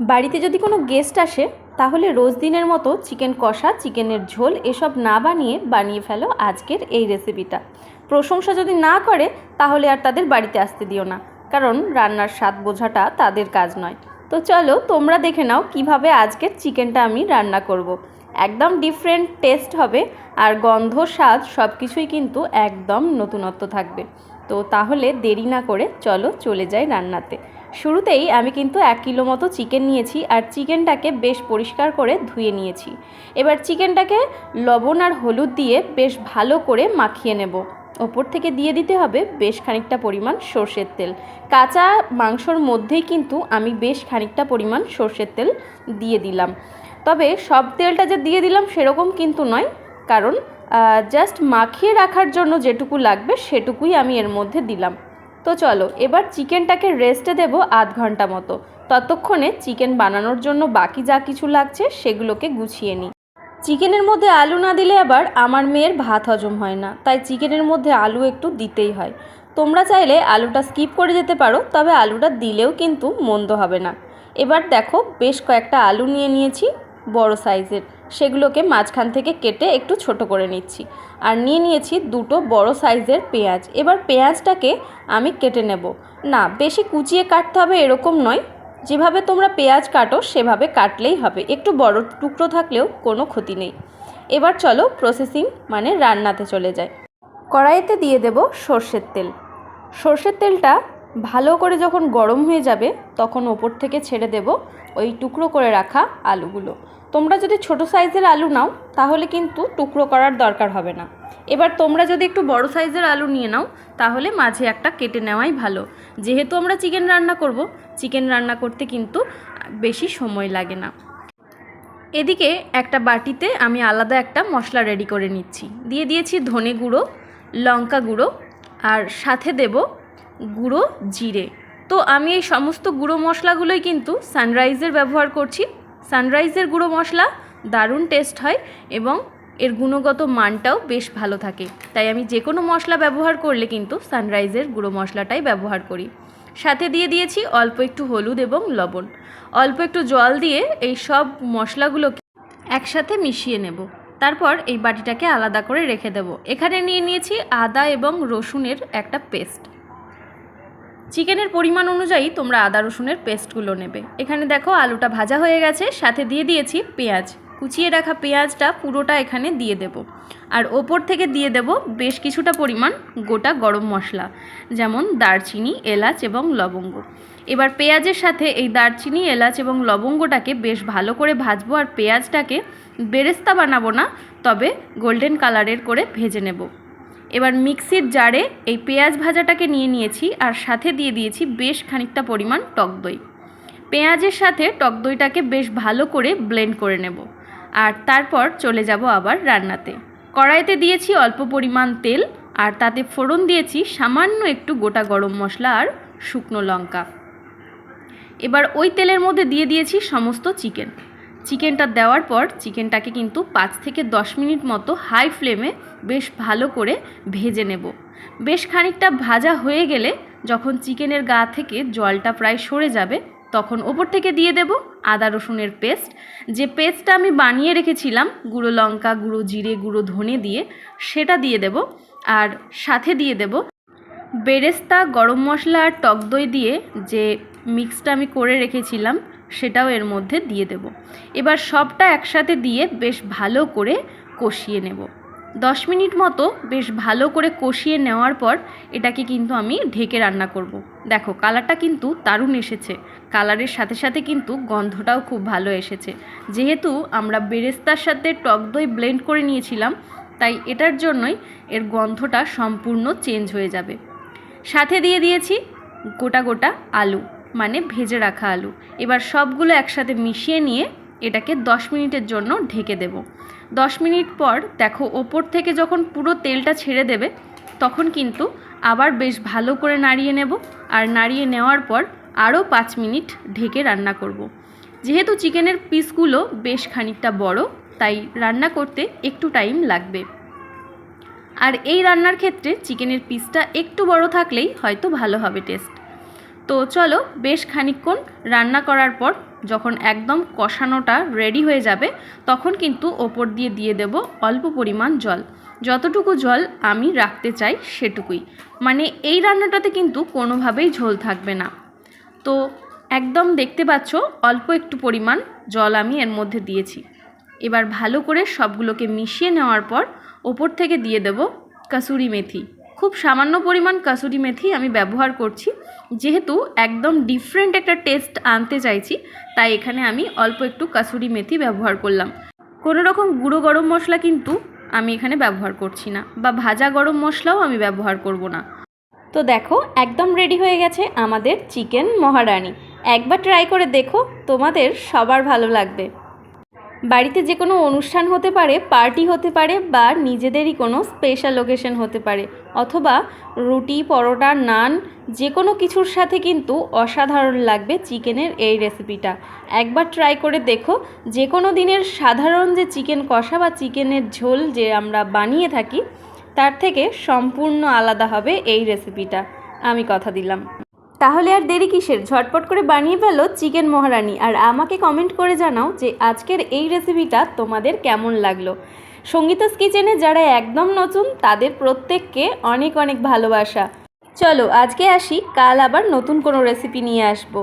বাড়িতে যদি কোনো গেস্ট আসে, তাহলে রোজ দিনের মতো চিকেন কষা, চিকেনের ঝোল এসব না বানিয়ে বানিয়ে ফেলো আজকের এই রেসিপিটা প্রশংসা যদি না করে, তাহলে আর তাদের বাড়িতে আসতে দিও না, কারণ রান্নার স্বাদ বোঝাটা তাদের কাজ নয়। তো চলো তোমরা দেখে নাও কীভাবে আজকের চিকেনটা আমি রান্না করব। একদম ডিফারেন্ট টেস্ট হবে, আর গন্ধ, স্বাদ সব কিছুই কিন্তু একদম নতুনত্ব থাকবে। তো তাহলে দেরি না করে চলো চলে যাই রান্নাতে। শুরুতেই আমি কিন্তু এক কিলো মতো চিকেন নিয়েছি আর চিকেনটাকে বেশ পরিষ্কার করে ধুয়ে নিয়েছি। এবার চিকেনটাকে লবণ আর হলুদ দিয়ে বেশ ভালো করে মাখিয়ে নেব। ওপর থেকে দিয়ে দিতে হবে বেশ খানিকটা পরিমাণ সর্ষের তেল। কাঁচা মাংসর মধ্যেই কিন্তু আমি বেশ খানিকটা পরিমাণ সর্ষের তেল দিয়ে দিলাম। তবে সব তেলটা যে দিয়ে দিলাম সেরকম কিন্তু নয়। কারণ জাস্ট মাখিয়ে রাখার জন্য যেটুকু লাগবে সেটুকুই আমি এর মধ্যে দিলাম। তো চলো, এবার চিকেনটাকে রেস্টে দেব আধ ঘণ্টা মতো। ততক্ষণে চিকেন বানানোর জন্য বাকি যা কিছু লাগছে সেগুলোকে গুছিয়ে নিই। চিকেনের মধ্যে আলু না দিলে আবার আমার মেয়ের ভাত হজম হয় না, তাই চিকেনের মধ্যে আলু একটু দিতেই হয়। তোমরা চাইলে আলুটা স্কিপ করে যেতে পারো, তবে আলুটা দিলেও কিন্তু মন্দ হবে না। এবার দেখো, বেশ কয়েকটা আলু নিয়ে নিয়েছি, বড় সাইজের সেগুলোকে মাঝখান থেকে কেটে একটু ছোট করে নিচ্ছি। আর নিয়ে নিয়েছি দুটো বড় সাইজের পেঁয়াজ। এবার পেঁয়াজটাকে আমি কেটে নেব। না, বেশি কুচিয়ে কাটতে হবে এরকম নয়। যেভাবে তোমরা পেঁয়াজ কাটো, সেভাবে কাটলেই হবে। একটু বড় টুকরো থাকলেও কোনো ক্ষতি নেই। এবার চলো প্রসেসিং মানে রান্নাতে চলে যায় কড়াইতে দিয়ে দেব সর্ষের তেল। সর্ষের তেলটা ভালো করে যখন গরম হয়ে যাবে, তখন ওপর থেকে ছেড়ে দেব ওই টুকরো করে রাখা আলুগুলো। তোমরা যদি ছোট সাইজের আলু নাও, তাহলে কিন্তু টুকরো করার দরকার হবে না। এবার তোমরা যদি একটু বড় সাইজের আলু নিয়ে নাও, তাহলে মাঝে একটা কেটে নেওয়াই ভালো। যেহেতু আমরা চিকেন রান্না করব, চিকেন রান্না করতে কিন্তু বেশি সময় লাগে না। এদিকে একটা বাটিতে আমি আলাদা একটা মশলা রেডি করে নিচ্ছি। দিয়ে দিয়েছি ধনে গুঁড়ো, লঙ্কা গুঁড়ো, আর সাথে দেব গুঁড়ো জিরে। তো আমি এই সমস্ত গুঁড়ো মশলাগুলোই কিন্তু সানরাইজের ব্যবহার করছি। সানরাইজের গুঁড়ো মশলা, দারুণ টেস্ট হয় এবং এর গুণগত মানটাও বেশ ভালো থাকে। তাই আমি যে কোনো মশলা ব্যবহার করলে কিন্তু সানরাইজের গুঁড়ো মশলাটাই ব্যবহার করি। সাথে দিয়ে দিয়েছি অল্প একটু হলুদ এবং লবণ। অল্প একটু জল দিয়ে এই সব মশলাগুলোকে একসাথে মিশিয়ে নেব। তারপর এই বাটিটাকে আলাদা করে রেখে দেব। এখানে নিয়ে নিয়েছি আদা এবং রসুনের একটা পেস্ট। চিকেনের পরিমাণ অনুযায়ী তোমরা আদা রসুনের পেস্টগুলো নেবে। এখানে দেখো আলুটা ভাজা হয়ে গেছে, সাথে দিয়ে দিয়েছি পেঁয়াজ। কুচিয়ে রাখা পেঁয়াজটা পুরোটা এখানে দিয়ে দেব। আর ওপর থেকে দিয়ে দেব বেশ কিছুটা পরিমাণ গোটা গরম মশলা, যেমন দারচিনি, এলাচ এবং লবঙ্গ। এবার পেঁয়াজের সাথে এই দারচিনি, এলাচ এবং লবঙ্গটাকে বেশ ভালো করে ভাজবো আর পেঁয়াজটাকে বেরেস্তা বানাবো না, তবে গোল্ডেন কালারের করে ভেজে নেব। এবার মিক্সির জারে এই পেঁয়াজ ভাজাটাকে নিয়ে নিয়েছি আর সাথে দিয়ে দিয়েছি বেশ খানিকটা পরিমাণ টক দই। পেঁয়াজের সাথে টক দইটাকে বেশ ভালো করে ব্লেন্ড করে নেব। আর তারপর চলে যাব আবার রান্নাতে। কড়াইতে দিয়েছি অল্প পরিমাণ তেল আর তাতে ফোড়ন দিয়েছি সামান্য একটু গোটা গরম মশলা আর শুকনো লঙ্কা। এবার ওই তেলের মধ্যে দিয়ে দিয়েছি সমস্ত চিকেন। চিকেনটা দেওয়ার পর চিকেনটাকে কিন্তু পাঁচ থেকে দশ মিনিট মতো হাই ফ্লেমে বেশ ভালো করে ভেজে নেব। বেশ খানিকটা ভাজা হয়ে গেলে যখন চিকেনের গা থেকে জলটা প্রায় সরে যাবে, তখন ওপর থেকে দিয়ে দেব আদা রসুনের পেস্ট। যে পেস্টটা আমি বানিয়ে রেখেছিলাম, গুঁড়ো লঙ্কা, গুঁড়ো জিরে, গুঁড়ো ধনে দিয়ে, সেটা দিয়ে দেব আর সাথে দিয়ে দেব বেরেস্তা, গরম মশলা আর টক দই দিয়ে যে মিক্সটা আমি করে রেখেছিলাম সেটাও এর মধ্যে দিয়ে দেব। এবার সবটা একসাথে দিয়ে বেশ ভালো করে কষিয়ে নেব। দশ মিনিট মতো বেশ ভালো করে কষিয়ে নেওয়ার পর এটাকে কিন্তু আমি ঢেকে রান্না করব। দেখো, কালারটা কিন্তু দারুণ এসেছে। কালারের সাথে সাথে কিন্তু গন্ধটাও খুব ভালো এসেছে। যেহেতু আমরা বেরেস্তার সাথে টক দই ব্লেন্ড করে নিয়েছিলাম, তাই এটার জন্যই এর গন্ধটা সম্পূর্ণ চেঞ্জ হয়ে যাবে। সাথে দিয়ে দিয়েছি গোটা গোটা আলু। মানে ভেজে রাখা আলু। এবার সবগুলো একসাথে মিশিয়ে নিয়ে এটাকে দশ মিনিটের জন্য ঢেকে দেব। দশ মিনিট পর দেখো ওপর থেকে যখন পুরো তেলটা ছেড়ে দেবে, তখন কিন্তু আবার বেশ ভালো করে নাড়িয়ে নেব আর নাড়িয়ে নেওয়ার পর আরও পাঁচ মিনিট ঢেকে রান্না করব। যেহেতু চিকেনের পিসগুলো বেশ খানিকটা বড়, তাই রান্না করতে একটু টাইম লাগবে। আর এই রান্নার ক্ষেত্রে চিকেনের পিসটা একটু বড় থাকলেই হয়তো ভালো হবে টেস্ট। তো চলো বেশ খানিকক্ষণ রান্না করার পর যখন একদম কষানোটা রেডি হয়ে যাবে, তখন কিন্তু ওপর দিয়ে দিয়ে দেব অল্প পরিমাণ জল। যতটুকু জল আমি রাখতে চাই সেটুকুই। মানে এই রান্নাটাতে কিন্তু কোনোভাবেই ঝোল থাকবে না। তো একদম দেখতে পাচ্ছ অল্প একটু পরিমাণ জল আমি এর মধ্যে দিয়েছি। এবার ভালো করে সবগুলোকে মিশিয়ে নেওয়ার পর ওপর থেকে দিয়ে দেব কাসুরি মেথি। খুব সামান্য পরিমাণ কাসুরি মেথি আমি ব্যবহার করছি। যেহেতু একদম ডিফারেন্ট একটা টেস্ট আনতে চাইছি, তাই এখানে আমি অল্প একটু কাসুরি মেথি ব্যবহার করলাম। কোনো রকম গুঁড়ো গরম মশলা কিন্তু আমি এখানে ব্যবহার করছি না, বা ভাজা গরম মশলাও আমি ব্যবহার করব না। তো দেখো, একদম রেডি হয়ে গেছে আমাদের চিকেন মহারানি। একবার ট্রাই করে দেখো, তোমাদের সবার ভালো লাগবে। বাড়িতে যে কোনো অনুষ্ঠান হতে পারে, পার্টি হতে পারে বা নিজেদেরই কোনো স্পেশাল ওকেশন হতে পারে। অথবা রুটি, পরোটা, নান, যে কোনো কিছুর সাথে কিন্তু অসাধারণ লাগবে চিকেনের এই রেসিপিটা একবার ট্রাই করে দেখো, যে কোনো দিনের সাধারণ যে চিকেন কষা বা চিকেনের ঝোল যে আমরা বানিয়ে থাকি, তার থেকে সম্পূর্ণ আলাদা হবে এই রেসিপিটা আমি কথা দিলাম। তাহলে আর দেরি কিসের? ঝটপট করে বানিয়ে ফেলো চিকেন মহারানি। আর আমাকে কমেন্ট করে জানাও যে আজকের এই রেসিপিটা তোমাদের কেমন লাগল। সঙ্গীতাস কিচেনে যারা একদম নতুন, তাদের প্রত্যেককে অনেক অনেক ভালোবাসা। চলো, আজকে আসি, কাল আবার নতুন কোনো রেসিপি নিয়ে আসব।